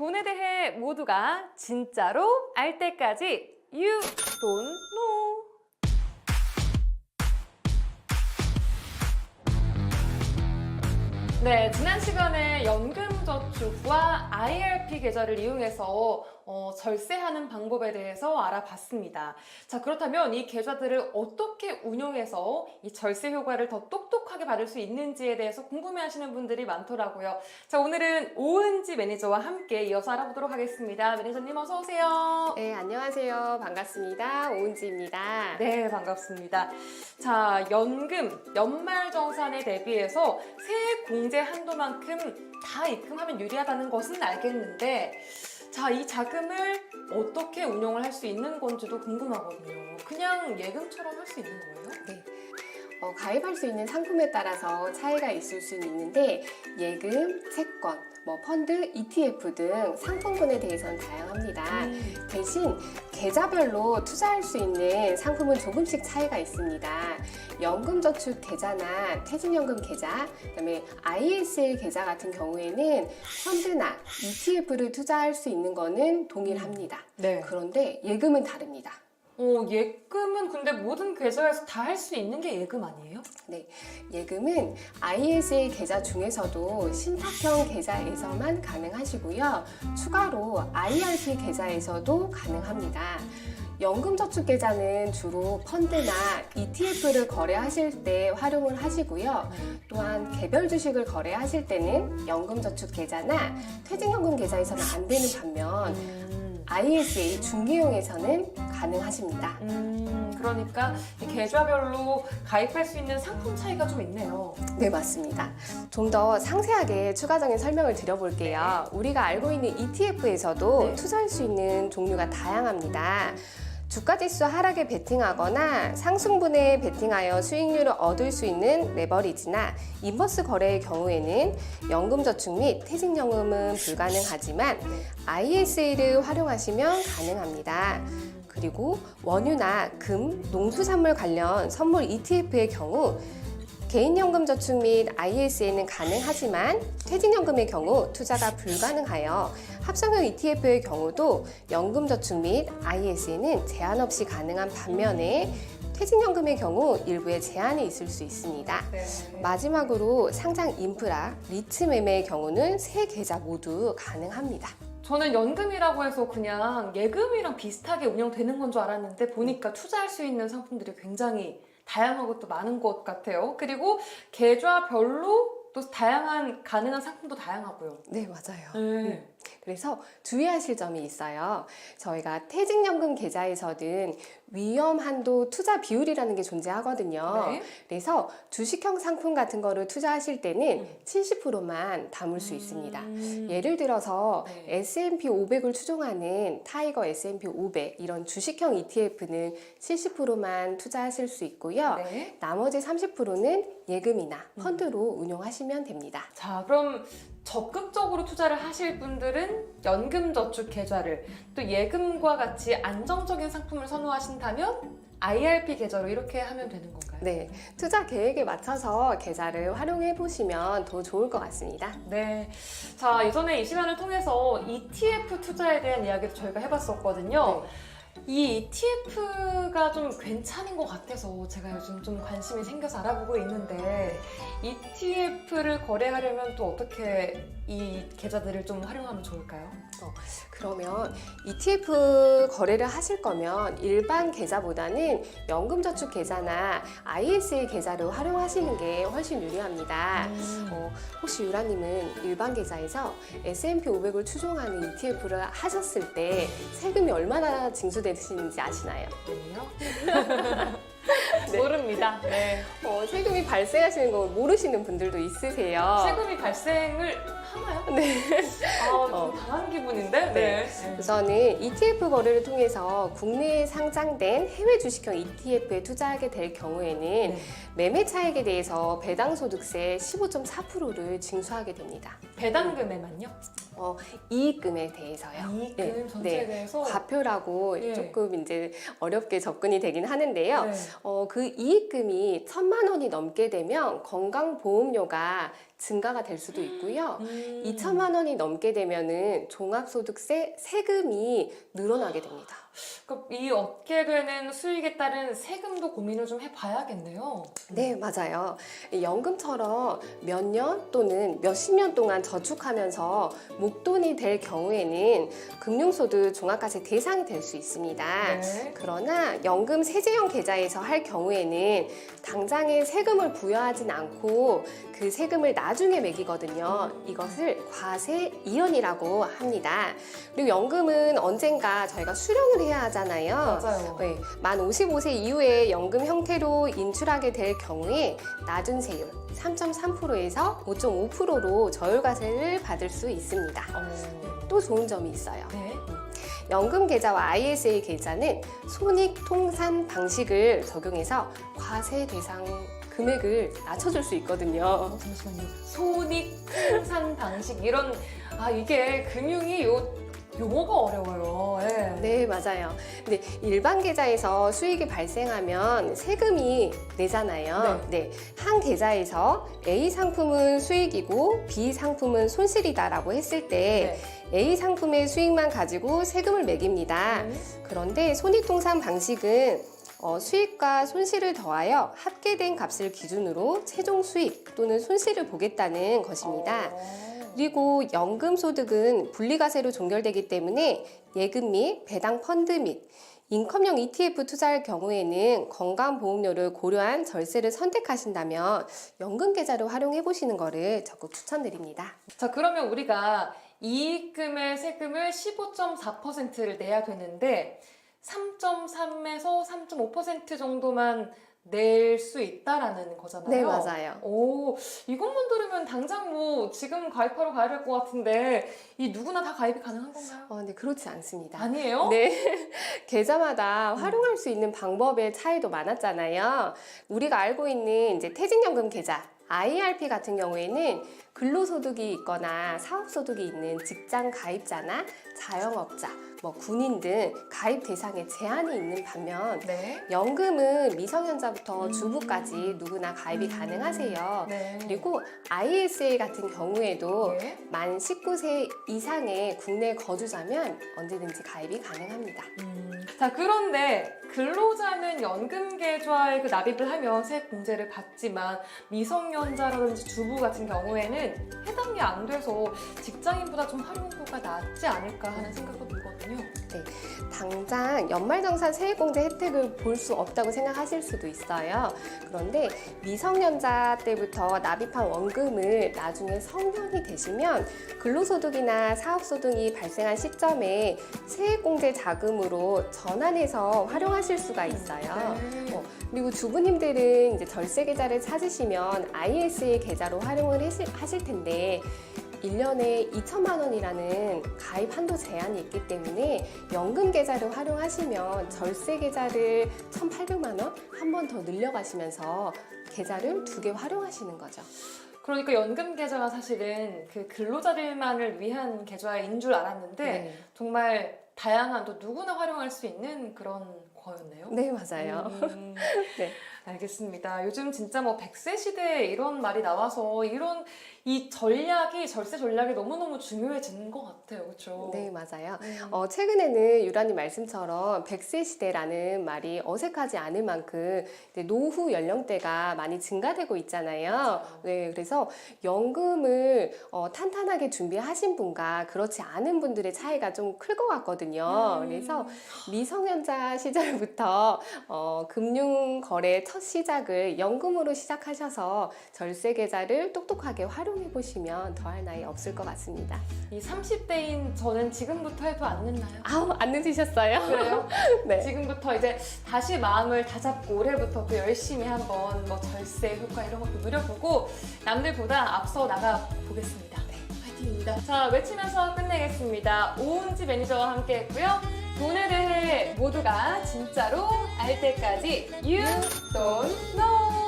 돈에 대해 모두가 진짜로 알 때까지 You don't know. 네, 지난 시간에 연금 저축과 IRP 계좌를 이용해서 어, 절세하는 방법에 대해서 알아봤습니다. 자, 그렇다면 이 계좌들을 어떻게 운용해서 이 절세 효과를 더 똑똑하게 받을 수 있는지에 대해서 궁금해 하시는 분들이 많더라고요. 자, 오늘은 오은지 매니저와 함께 이어서 알아보도록 하겠습니다. 매니저님 어서 오세요. 네, 안녕하세요. 반갑습니다. 오은지입니다. 네, 반갑습니다. 자, 연금, 연말정산에 대비해서 세액 공제 한도만큼 다 입금 하면 유리하다는 것은 알겠는데, 자, 이 자금을 어떻게 운용을 할 수 있는 건지도 궁금하거든요. 그냥 예금처럼 할 수 있는 거예요? 네. 어, 가입할 수 있는 상품에 따라서 차이가 있을 수는 있는데 예금, 채권, 뭐 펀드, ETF 등 상품군에 대해서는 다양합니다. 음. 대신 계좌별로 투자할 수 있는 상품은 조금씩 차이가 있습니다. 연금저축 계좌나 퇴직연금 계좌, 그다음에 ISA 계좌 같은 경우에는 펀드나 ETF를 투자할 수 있는 거는 동일합니다. 네. 그런데 예금은 다릅니다. 어, 예금은 근데 모든 계좌에서 다 할 수 있는 게 예금 아니에요? 네, 예금은 ISA 계좌 중에서도 신탁형 계좌에서만 가능하시고요. 추가로 IRP 계좌에서도 가능합니다. 연금저축 계좌는 주로 펀드나 ETF를 거래하실 때 활용을 하시고요. 또한 개별 주식을 거래하실 때는 연금저축 계좌나 퇴직연금 계좌에서는 안 되는 반면 음. ISA 중개용에서는 가능하십니다. 음, 그러니까 이 계좌별로 가입할 수 있는 상품 차이가 좀 있네요. 네, 맞습니다. 좀 더 상세하게 추가적인 설명을 드려볼게요. 우리가 알고 있는 ETF에서도 네. 투자할 수 있는 종류가 다양합니다. 주가지수 하락에 베팅하거나 상승분에 베팅하여 수익률을 얻을 수 있는 레버리지나 인버스 거래의 경우에는 연금저축 및 퇴직연금은 불가능하지만 ISA를 활용하시면 가능합니다. 그리고 원유나 금, 농수산물 관련 선물 ETF의 경우 개인연금저축 및 ISA는 가능하지만 퇴직연금의 경우 투자가 불가능하여 합성형 ETF의 경우도 연금저축 및 ISA는 제한 없이 가능한 반면에 퇴직연금의 경우 일부에 제한이 있을 수 있습니다. 네. 마지막으로 상장 인프라, 리츠 매매의 경우는 세 계좌 모두 가능합니다. 저는 연금이라고 해서 그냥 예금이랑 비슷하게 운영되는 건 줄 알았는데 보니까 투자할 수 있는 상품들이 굉장히 다양하고 또 많은 것 같아요. 그리고 계좌별로 또 다양한 가능한 상품도 다양하고요. 네, 맞아요. 네. 그래서 주의하실 점이 있어요. 저희가 퇴직연금 계좌에서는 위험 한도 투자 비율이라는 게 존재하거든요. 네. 그래서 주식형 상품 같은 거를 투자하실 때는 음. 70%만 담을 수 있습니다. 음. 예를 들어서 네. S&P 500을 추종하는 타이거 S&P 500 이런 주식형 ETF는 70%만 투자하실 수 있고요. 네. 나머지 30%는 예금이나 펀드로 운용하시면 됩니다. 자, 그럼 적극적으로 투자를 하실 분들은 연금저축 계좌를 또 예금과 같이 안정적인 상품을 선호하신다면 IRP 계좌로 이렇게 하면 되는 건가요? 네, 투자 계획에 맞춰서 계좌를 활용해 보시면 더 좋을 것 같습니다. 네. 자, 예전에 이 시간을 통해서 ETF 투자에 대한 이야기도 저희가 해봤었거든요. 이 ETF가 좀 괜찮은 것 같아서 제가 요즘 좀 관심이 생겨서 알아보고 있는데 ETF를 거래하려면 또 어떻게 이 계좌들을 좀 활용하면 좋을까요? 그러면 ETF 거래를 하실 거면 일반 계좌보다는 연금저축 계좌나 ISA 계좌를 활용하시는 게 훨씬 유리합니다. 어, 혹시 유라님은 일반 계좌에서 S&P 500을 추종하는 ETF를 하셨을 때 세금이 얼마나 징수되 시는지 아시나요? 아니요. 네. 모릅니다. 네. 어, 세금이 발생하시는 거 모르시는 분들도 있으세요. 세금이 발생을 하나요? 네. 아, 좀 어. 당한 기분인데? 네. 우선은 ETF 거래를 통해서 국내에 상장된 해외 주식형 ETF에 투자하게 될 경우에는 네. 매매 차익에 대해서 배당 소득세 15.4%를 징수하게 됩니다. 배당금에만요? 어, 이익금에 대해서요. 이익금 네, 전체에 네. 대해서? 과표라고 예. 조금 이제 어렵게 접근이 되긴 하는데요. 네. 어, 그 이익금이 천만 원이 넘게 되면 건강보험료가 증가가 될 수도 있고요. 음. 2천만 원이 넘게 되면은 종합소득세 세금이 늘어나게 됩니다. 그럼 이 얻게 되는 수익에 따른 세금도 고민을 좀 해봐야겠네요. 네, 맞아요. 이 연금처럼 몇 년 또는 몇십 년 동안 저축하면서 목돈이 될 경우에는 금융소득 종합과세 대상이 될 수 있습니다. 네. 그러나 연금 세제형 계좌에서 할 경우에는 당장에 세금을 부여하진 않고 그 세금을 나중에 매기거든요. 이것을 과세 이연이라고 합니다. 그리고 연금은 언젠가 저희가 수령을 해야 하잖아요. 맞아요. 네, 만 55세 이후에 연금 형태로 인출하게 될 경우에 낮은 세율 3.3%에서 5.5%로 저율과세를 받을 수 있습니다. 어. 또 좋은 점이 있어요. 네. 연금 계좌와 ISA 계좌는 손익 통산 방식을 적용해서 과세 대상 금액을 낮춰줄 수 있거든요. 어, 잠시만요. 손익 생산 방식 이런 아 이게 금융이 요 용어가 어려워요. 예. 네, 맞아요. 근데 일반 계좌에서 수익이 발생하면 세금이 내잖아요. 네. 한 계좌에서 A 상품은 수익이고 B 상품은 손실이다라고 했을 때 네. A 상품의 수익만 가지고 세금을 매깁니다. 음. 그런데 손익통산 방식은 어, 수익과 손실을 더하여 합계된 값을 기준으로 최종 수익 또는 손실을 보겠다는 것입니다. 어. 그리고 연금 소득은 분리과세로 종결되기 때문에 예금 및 배당 펀드 및 인컴형 ETF 투자할 경우에는 건강보험료를 고려한 절세를 선택하신다면 연금 계좌를 활용해 보시는 것을 적극 추천드립니다. 자 그러면 우리가 이익금의 세금을 15.4%를 내야 되는데 3.3에서 3.5% 정도만 낼 수 있다라는 거잖아요. 네, 맞아요. 오, 이것만 들으면 당장 뭐 지금 가입하러 가야 될 것 같은데 이 누구나 다 가입이 가능한 건가요? 어, 네, 그렇지 않습니다. 아니에요? 네. 계좌마다 활용할 수 있는 방법의 차이도 많았잖아요. 우리가 알고 있는 이제 퇴직연금 계좌, IRP 같은 경우에는 근로소득이 있거나 사업소득이 있는 직장 가입자나 자영업자, 뭐 군인 등 가입 대상에 제한이 있는 반면 네. 연금은 미성년자부터 음. 주부까지 누구나 가입이 음. 가능하세요. 네. 그리고 ISA 같은 경우에도 네. 만 19세 이상의 국내 거주자면 언제든지 가입이 가능합니다. 음, 자 그런데 근로자는 연금 계좌에 그 납입을 하면 세액 공제를 받지만 미성년자라든지 주부 같은 경우에는 해당이 안 돼서 직장인보다 좀 활용도가 낮지 않을까 하는 생각도 들거든요. 당장 연말정산 세액공제 혜택을 볼 수 없다고 생각하실 수도 있어요. 그런데 미성년자 때부터 납입한 원금을 나중에 성년이 되시면 근로소득이나 사업소득이 발생한 시점에 세액공제 자금으로 전환해서 활용하실 수가 있어요. 네. 어, 그리고 주부님들은 이제 절세 계좌를 찾으시면 ISA 계좌로 활용을 하실 텐데 1년에 2천만 원이라는 가입 한도 제한이 있기 때문에 연금 계좌를 활용하시면 절세 계좌를 1,800만 원 한 번 더 늘려가시면서 계좌를 두 개 활용하시는 거죠. 그러니까 연금 계좌가 사실은 그 근로자들만을 위한 계좌인 줄 알았는데 네, 정말 다양한 또 누구나 활용할 수 있는 그런 거였네요. 네 맞아요. 음, 네. 알겠습니다. 요즘 진짜 뭐 100세 시대에 이런 말이 나와서 이런 이 전략이 절세 전략이 너무너무 중요해진 것 같아요. 그렇죠? 네 맞아요. 음. 어, 최근에는 유라님 말씀처럼 100세 시대라는 말이 어색하지 않을 만큼 이제 노후 연령대가 많이 증가되고 있잖아요. 맞아요. 네, 그래서 연금을 어, 탄탄하게 준비하신 분과 그렇지 않은 분들의 차이가 좀 클 것 같거든요. 음. 그래서 미성년자 시절부터 어, 금융 거래 첫 시작을 연금으로 시작하셔서 절세 계좌를 똑똑하게 활용해 보시면 더할 나위 없을 것 같습니다. 이 30대인 저는 지금부터 해도 안 늦나요? 아우 안 늦으셨어요? 그래요? 네. 지금부터 이제 다시 마음을 다잡고 올해부터 또 열심히 한번 뭐 절세 효과 이런 것도 누려보고 남들보다 앞서 나가 보겠습니다. 네, 파이팅입니다. 자, 외치면서 끝내겠습니다. 오은지 매니저와 함께 했고요. 돈에 대해 모두가 진짜로 알 때까지 You don't know.